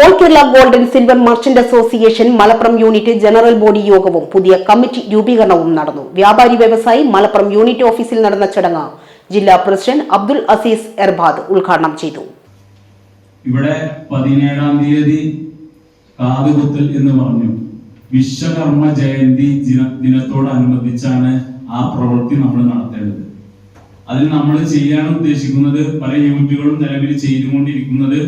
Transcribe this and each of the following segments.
All Kerala gold and silver merchant association Malappuram unit general body യോഗവും പുതിയ committee രൂപീകരണവും നടന്നു. വ്യാപാരി വ്യവസായി മലപ്പുറം യൂണിറ്റ് ഓഫീസിൽ നടന്ന ചടങ്ങ് ജില്ലാ പ്രസിഡന്റ് അബ്ദുൽ അസീസ് എർബാദ് ഉദ്ഘാടനം ചെയ്തു. ഇവിടെ പതിനേഴാം തീയതി കാതുകുത്തൽ എന്ന് പറഞ്ഞു. വിശ്വകർമ്മ ജയന്തി ദിനത്തോടനുബന്ധിച്ചാണ് ആ പ്രവൃത്തി നമ്മൾ നടത്തേണ്ടത്. അതിൽ നമ്മൾ ചെയ്യാൻ ഉദ്ദേശിക്കുന്നത് പല യൂണിറ്റുകളും നിലവിൽ ചെയ്തുകൊണ്ടിരിക്കുന്നത്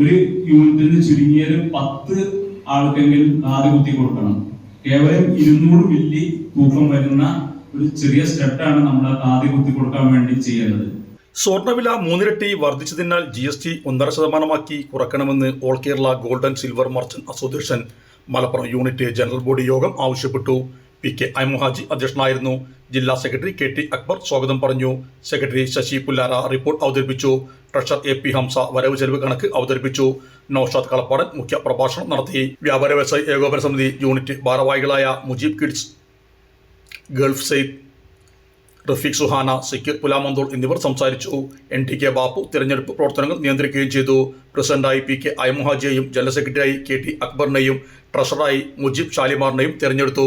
ഒരു യൂണിറ്റിന് ചുരുങ്ങിയത് പത്ത് ആൾക്കെങ്കിലും നാല് കുത്തി കൊടുക്കണം. കേവലം ഇരുന്നൂറ് മില്ലി തൂക്കം വരുന്ന ഒരു ചെറിയ സ്റ്റെട്ടാണ് നമ്മൾ ആ കാത് കുത്തി കൊടുക്കാൻ വേണ്ടി ചെയ്യുന്നത്. സ്വർണവില മൂന്നിരട്ടി വർദ്ധിച്ചതിനാൽ ജി എസ് ടി ഒന്നര ശതമാനമാക്കി കുറക്കണമെന്ന് all Kerala gold and silver merchant association Malappuram unit general body യോഗം ആവശ്യപ്പെട്ടു. പി കെ അയ്മുഹാജി അധ്യക്ഷനായിരുന്നു. ജില്ലാ സെക്രട്ടറി കെ ടി അക്ബർ സ്വാഗതം പറഞ്ഞു. സെക്രട്ടറി ശശി പുല്ലാര റിപ്പോർട്ട് അവതരിപ്പിച്ചു. ട്രഷർ എ പി ഹംസ വരവ് ചെലവ് കണക്ക് അവതരിപ്പിച്ചു. നൌഷാദ് കളപ്പാടൻ മുഖ്യ പ്രഭാഷണം നടത്തി. വ്യാപാര വ്യവസായ ഏകോപന സമിതി യൂണിറ്റ് ഭാരവാഹികളായ മുജീബ് കിഡ്സ് ഗൾഫ് സെയ്ദ് റഫീഖ് സുഹാന സക്കീർ പുലാമന്തോൾ എന്നിവർ സംസാരിച്ചു. എൻ ടി കെ ബാപ്പു തിരഞ്ഞെടുപ്പ് പ്രവർത്തനങ്ങൾ നിയന്ത്രിക്കുകയും ചെയ്തു. പ്രസിഡന്റായി പി കെ അയമുഹാജിയെയും ജനറൽ സെക്രട്ടറിയായി കെ ടി അക്ബറിനെയും ട്രഷററായി മുജീബ് ഷാലിമാറിനെയും തിരഞ്ഞെടുത്തു.